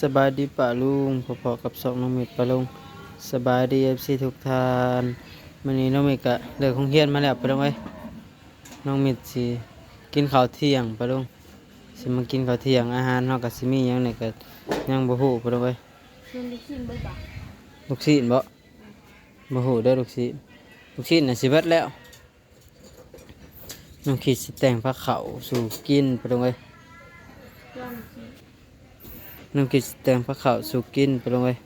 สบายดีป่าลุงพอๆกับสองน้องเม็ดป่าลุงสบายดีเอฟซีทุกท่านวันนี้น้องเม็ดก็เลิกของเฮียนมาแล้วป่าลุงเอ้ยน้องเม็ดสิกินข้าวเที่ยงป่าลุงสิมากินข้าวเที่ยงอาหารเฮาก็สิมีหยังนี่ก็ยังบ่ฮู้ป่าลุงเอ้ยมันได้ชิมเบิดบ่ลูกชิ้นบ่บ่ฮู้เด้อลูกชิ้นลูกชิ้นน่ะสิเบิดแล้วน้องคิดสิแต่งผ้าขาวสู่กินป่าลุงเอ้ น้องคิดสิแตงผ้าขาวสู่กินไปลงเอ้ย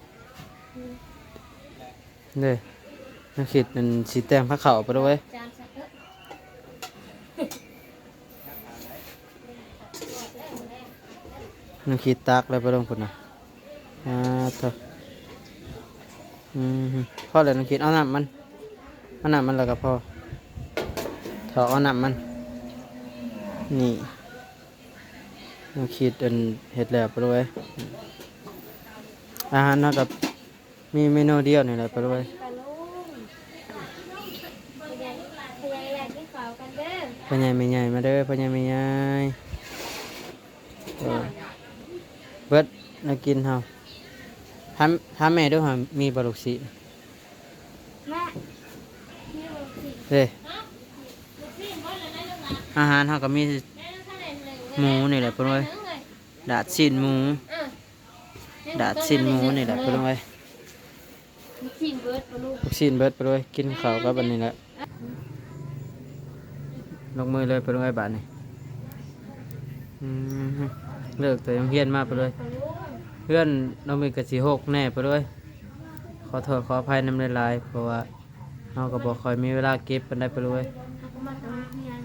เด้นักขิดมันสีแต้มพระขาไปด้วยจานสักเอ้อนักขิดตากแล้วไปลงพุ่นนะอ่าเถอะอืมพ่อเลยนักขิดเอาหน้ำมันเอาหน้ำมันแล้วก็พ่อถอเอาหน้ำมัน นี่ นักขิดอันเห็ดแหล้วไปด้วยอาหารนาะกับมีเมนูเดียวนี่แหละไปด้วยปลาลุงพยายพยายอยากกินข้าวกันเด้อพ่อใหญ่ไม่ใหญ่มาเด้อพ่อใหญ่ไม่ใหญ่เบิดนักกินเฮาถามถามแม่ด้วยว่ามีบาลุกสีเด้อาหารเฮาก็มี หมูนี่แหละเพิ่นว่าดาดชิ้นหมู ดาดชิ้นหมูนี่แหละเพิ่นว่าชิมเบิดปลาลุกชิ้นเบิดไปด้ยกินข้าวกับอันนี้แหละลงมือเลยไปด้ยบาดนี้อืมเลิกแต่ยังเฮียนมาไปเลยปลาลุงเพื่อนเรามีกระสีหกแน่ไปด้ยขอโทษขออภัยน้ำลายๆเพราะว่าเราก็บอกคอยมีเวลาเก็บกันได้ไปด้วย เขาก็มาตรงเฮียน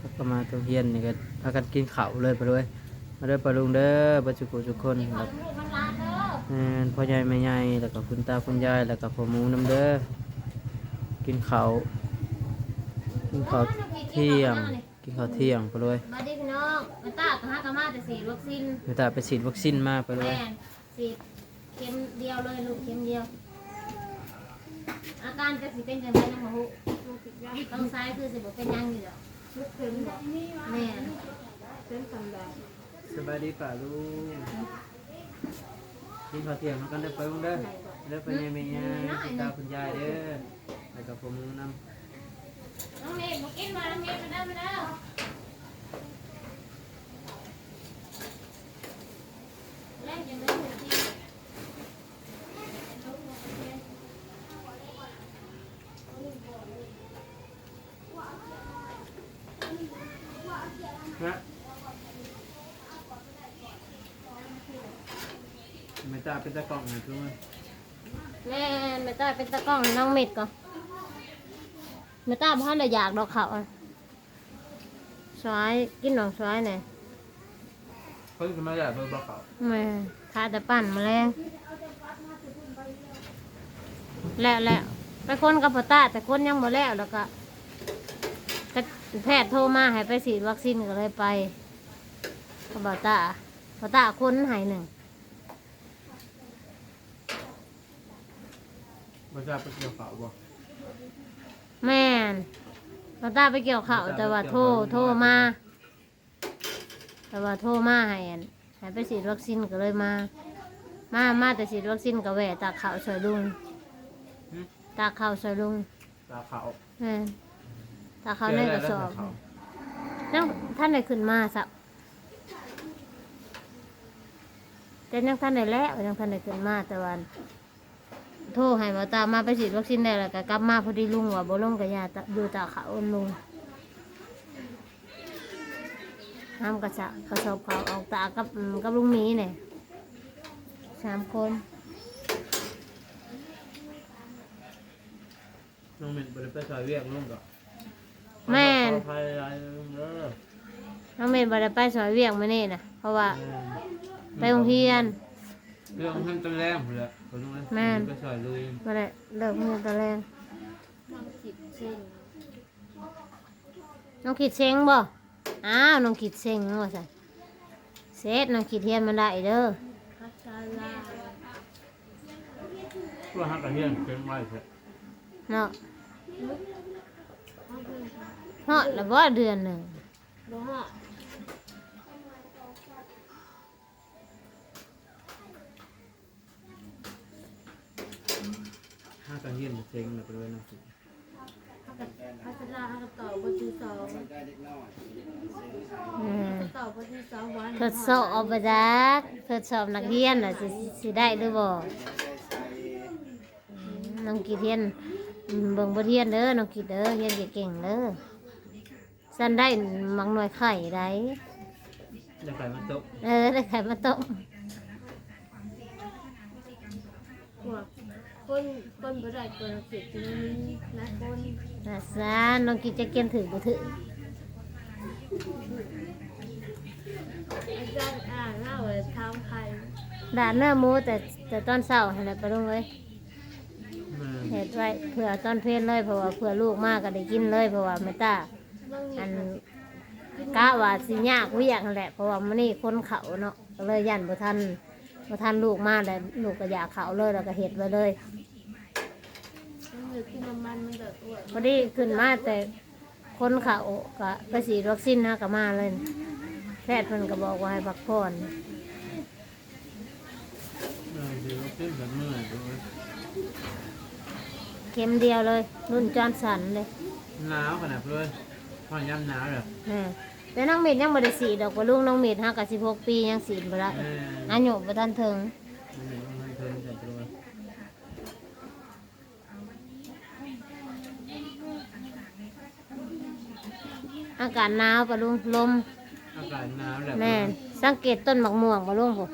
แล้ว ก็มาตัวเฮียนนี่ก็พากันกินข้าวเลยไปด้วยมาเด้อปลาลุงเด้อบัจจุกุทุกคนครับลูกมันลาเด้อแม่นพ่อใหญ่แม่ใหญ่แล้วก็คุณตาคุณยายแล้วก็พ่อหมูน้ำเด้อกินข้าวกินข้าวเที่ยง กินข้าวเที่ยงไปด้วยมาดิพี่น้องมาตากับฮากามาแต่สีวัคซีนเดี๋ยวตาไปฉีดวัคซีนมาไปด้วแม่ยนสีเข็มเดียวเลยลูกเข็มเดียว อาการจะสิเป็นจังไงน้องหมูต้องซ้ายคือสิบ่เป็นหยังอยู่ดอ กแม่นสบายดีป่าลุงกินข้าวเที่ยงมากันเด้อไปลุงเด้อเด้อไปใหญ่แม่ใหญ่คุณตาคุณยายเด้อแล้วก็พ่อหมูน้น้องเมย์บ่กินมาน้องเมย์มาเด้อมาเด้อแล่นจังเลยสิำนะ ไม่ตาเป็นตะกล่องนะทุกคนแม่นแม่ตาเป็นตะกล้องให้น้องเม็ดก่อนแม่ตาบ่ทันได้อยากดอกเขาอะสวยกินดอกสวยแหน่เขาจะมาจากเบอร์บอกเขาแม่ทาแต่ปั่นแมาแรงแล้วแล้วไปคนกับพ่อตาแต่คนยังบ่แล้วแล้วก็ก็แพทย์โทรมาให้ไปฉีดวัคซีนก็เลยไปกับพ่อตาพ่อตาคนใหายหนึ่ง มาจากไปเกี่ยวเขาบ่แม่นพ่อตาไปเกี่ยวข้าวแต่ว่าโทรโทรมา แต่ว่าโทรมาให้อันให้ไปฉีดวัคซีนก็เลยมา มามาแต่ฉีดวัคซีนก็แหวะตากข้าวสวยลุงตากข้าวสวยลุงตาเขาแม่นตากข้าวในกระสอบนั่งท่านได้ขึ้นมาสับแต่ยังท่านได้แล้วยังท่านได้ขึ้นมาแต่วัน โทรให้มาตามมาไปฉีดวัคซีนได้แล้วก็กลับมาพอดีลุงว่าบ่ลงกับยาตะอยู่ตากข้าวอ้นลุงห้ามกระสะกระสอบเขาวออกตากับอืมกับลุงหมีเนี่ยสามคนน้องเมนบริไปซอยเวียกลุงก็แม่นขออภัยอะไรลุงเด้อน้องเมย์บ่ได้ไปสอยเวียงมานี่นะเพราะว่าไปโรงเรียนเรื่องเพิ่นตอนแรกพุ่นแหละ บ่ลุงเอ้ยแม่นไปซอยลุยบ่ได้เลิกมือตอนแรกน้องขีดเซ็งบ่อ้าวน้องขีดเซ็งว่าซั่นเสร็จน้องขีดเทียนมาได้เด้อตัวหักกระเทียมเค็มไว้เถอะเนาะฮอดแล้วบ่เดือนหนึ่งบ่ฮะ ก็เฮียนเซ็งเลยไปเลยน้องสิพัฒนาให้กับต่อบทที่สองอืมต่อบทที่สองวันทดสอบไปจักทดสอบนักเรียนน่ะสิสิได้หรือบ่อืมน้องกีเทียนอืมเบิ่งบ่เทียนเด้อน้องกีเด้อเรียนเก่งๆเด้อสันได้มังหน่วยไข่ได้จะไปมันตกเออได้ไข่มาต้ม พวก คนคนบ่ได้ตัวเสียจริงนะคนนะซะน้องกีจะเกียนถือบ่ถืออาจารย์อ่านเล่าเลยทำใครด่านเนื้อหมูแต่แต่ตอนเช้าหั่นแหละไปลงเลยแม่เฮ็ดไว้เผื่อตอนเพลนเลยเพราะว่าเผื่อลูกมากก็ได้กินเลยเพราะว่าแม่ตาบางอันนี่กะว่าสิยากเวียกนั่นแหละเพราะว่ามันนี่คนเขาเนาะก็เลยยันบ่ทัน บ่ทันลูกมาแล้วลูกก็อยากเขาเลยแล้วก็เฮ็ดไว้เลยมันเหลือกินน้ำมันมันก็อ้วนพอดีขึ้นมาแต่คนเขาก็ไปฉีดวัคซีนนะก็มาเลยแพทย์เพิ่นก็บอกว่าให้พักผ่อนเออสิว่าขึ้นแบบเหนื่อยไปเลยเข็มเดียวเลย รุ่นจอห์นสันเลยหนาวขนาดเลยพอย่ำหนาวแบบแม่ แต่น้องเมดยังบ่ได้สีดอกว่าลูกน้องเมดห้ากับสิบหกปียังสีดบ่ได้เอออายุบ่ทันถึงมันเป็นมันเทินใส่ไปเลยอากาศหนาวปะลุงลมอากาศหนาวแบบแม่นสังเกตต้นมะม่วงปะลุงผม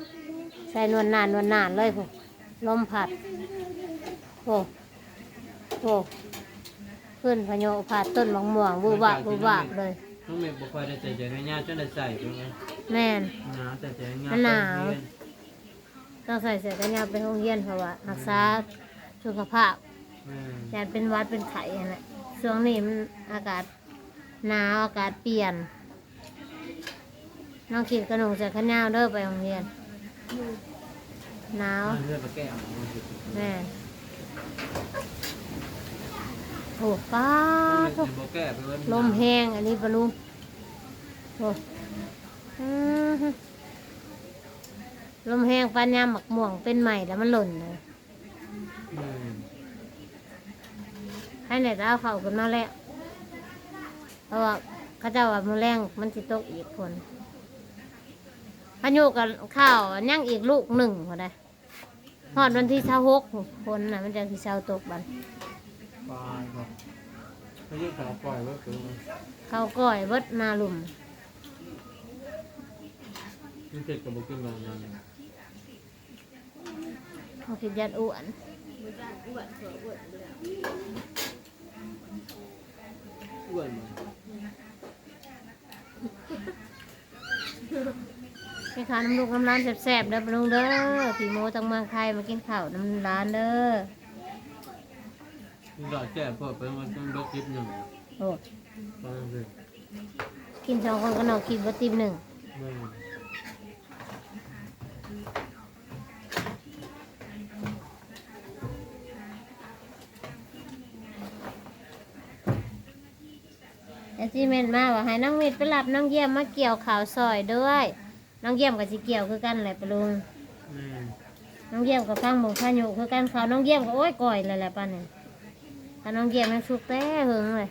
ใส่นวลนานนวลนานเลยผมลมพัดโอ้โหขึ้นพายุพัดต้นมะม่วงบูบาบบูบาบเลย น้องเมย์บอกว่าจะใส่ใจง่ายๆจนได้ใส่ไปเลยแม่น หนาวแต่ใจง่ายมันหนาว ต้องใส่เสื้อกันหนาวไปโรงเรียนเพราะว่ารักษาสุขภาพแม่อยากเป็นหวัดเป็นไข้นั่นแหละช่วงนี้มันอากาศหนาวอากาศเปลี่ยน น้องขีดกระหนุ่งใส่ขันยาวเด้อไปโรงเรียนหนาวเลือดมาแก้เอามันสิแม่โอ้ป้าน้อง ทุกลมแห้งอันนี้ปลุงโอ้อื้อหือลมแห้งปัญญาหมักม่วงเป็นใหม่แล้วมันหล่นเลยให้ไหนจะเอาเข่าขึ้นมาแล้วเพราะว่าเขาเจ้าว่ามือแรงมันสิตกอีกคนพายุกับข้าวย่างอีกลูกหนึ่งพอได้ฮอดวันที่เช้าหกคนน่ะมันจะที่เช้าตกบันปลาครับ ไม่ใช่ขาปล่อยไว้คือมันข้าวก้อยเบิดนาลุ่มมันเจ็บกับบุกินแบบนั้นเขาคิดยัดอ้วนมันจะอ้วนเผื่ออ้วนเลยอ้วนมั้งไปขายน้ำลูกน้ำร้านแซ่บๆเด้อปะลุงเด้อผีโมตั้งเมืองไทยมากินข้าวน้ำร้านเด้อ มันดอดแก้พวกไปมันต้องลดคลิปหนึ่งโอ้ตอนนั้นเลยกินสองคนก็นอนกินวัตติมหนึ่งแม่แต่ที่เมนมาว่าให้น้องมิดไปรับน้องเยี่ยมมาเกี่ยวข่าวซอยด้วย น้องเยี่ยมกับสิเกี่ยวคือกันแหละปะลุงแม่ น้องเยี่ยมกับฟังหมูพายุคือกันเขาวน้องเยี่ยมก็โอ้ยก่อยเลยแหละป้าเนี่ย ถ้าน้องเยี่ยมมันสุกแต่หึงเลย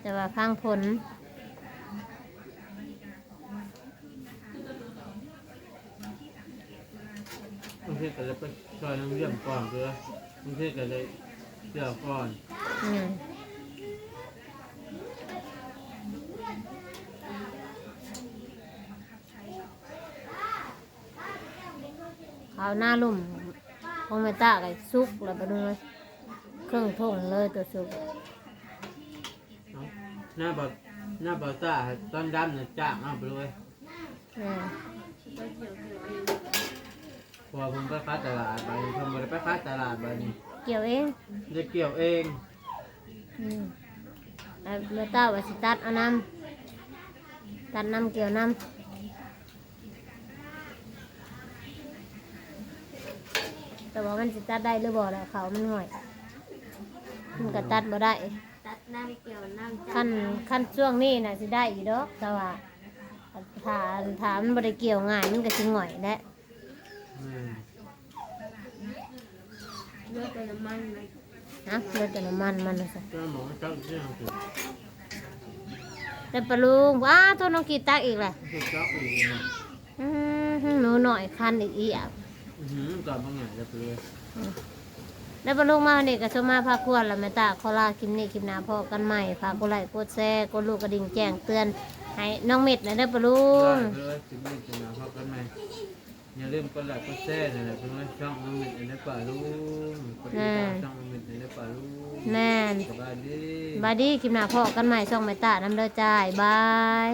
แต่ว่าฟังผลบางทีก็เลยไปซอยน้ำเยี่ยมก่อนเพื่อบางทีก็เลยเกี่ยวก่อนอืมเขาวหน้าลุ่มคงไม่ตาไก่ซุกแล้วไปดูเลย เครื่องทงเลยตัวซุกเอาหน้าบอหน้าบอต้าตอนดำเนี่ยจ้างเอาไปเลยเออไปเกี่ยวเกี่ยวเองพอผมไปค้าตลาดไปผมไม่ได้ไปค้าตลาดไปนี่เกี่ยวเองจะเกี่ยวเองอืมแล้วเมื่อตาว่าสิตัดเอาน้ำตัดน้ำเกี่ยวน้ำแต่ว่ามันสิตัดได้หรือบ่แล้วเขามันห่วย มันก็ตัดบ่ได้ตัดน้ำเกี่ยวน้ำขั้นขั้นช่วงนี้น่ะสิได้อีดอกแต่ว่าถ้าถ้ามันบ่ได้เกี่ยวง่ายมันก็สิหง่อยแหละแม่นลือดแต่น้ำมันนะนะเลือดแต่น้ำมันมันนะสิก็หมอจักที่ทางคือได้ปลาลุงว้าโทษน้องกีตักอีกแหละคือจักอีกนะอื้อหือหนูหน่อยคันอีกอีอะอือหือก่อนบางอย่างจะเปลือ ยได้ปลาลุงมาวันนี้ก็ชมมาพาควรแล้วแม่ตาขอลาคลิปนี้คลิปหน้าพอกันใหม่ฝากกดไลค์กดแชร์กดลูกกระดิ่งแจ้งเตือนให้น้องเม็ดหนะได้อปลาลุงได้เลยสิบนี้จะมาพักกันไหมอย่าลืมกดไลค์กดแชร์นี่แหละเพื่อนช่องน้องมิตรในป่าลุงกดติดตามช่องน้องมิตรในป่าลุงแม่นสบายดีบายดีคลิปหน้าพอกันใหม่ช่องแม่ตาน้ำเด้อจ้ายบาย